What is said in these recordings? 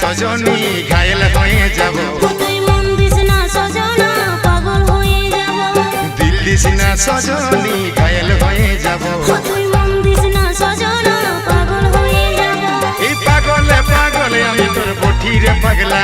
সজনী ঘায়েল হয়ে যাব। দিল্লি সিনা সজনা ঘায়েল হয়ে যাব। এই পাগলে পাগলে আমি তোর বঠিরে পাগলা।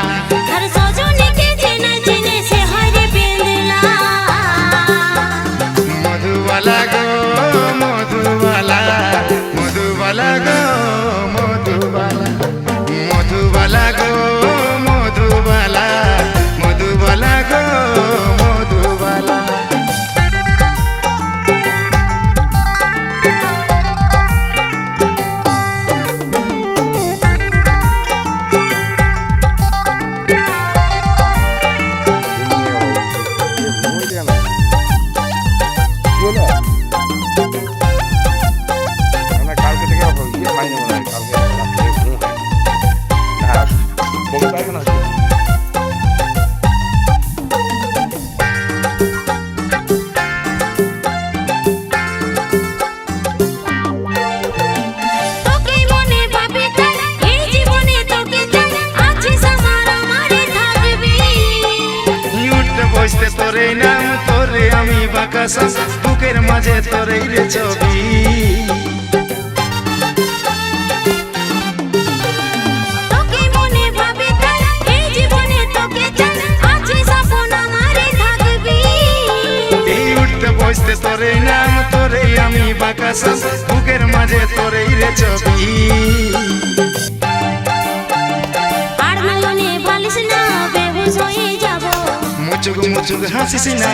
উঠতে বসতে তোরে নাম তোরে আমি বাকাসা বুকের মাঝে তোরে রে ছবি। বসতে তোরে নাম তোরে আমি বাকাসা বুকের মাঝে তোরে রে ছবি। muchugu muchugu hasi sina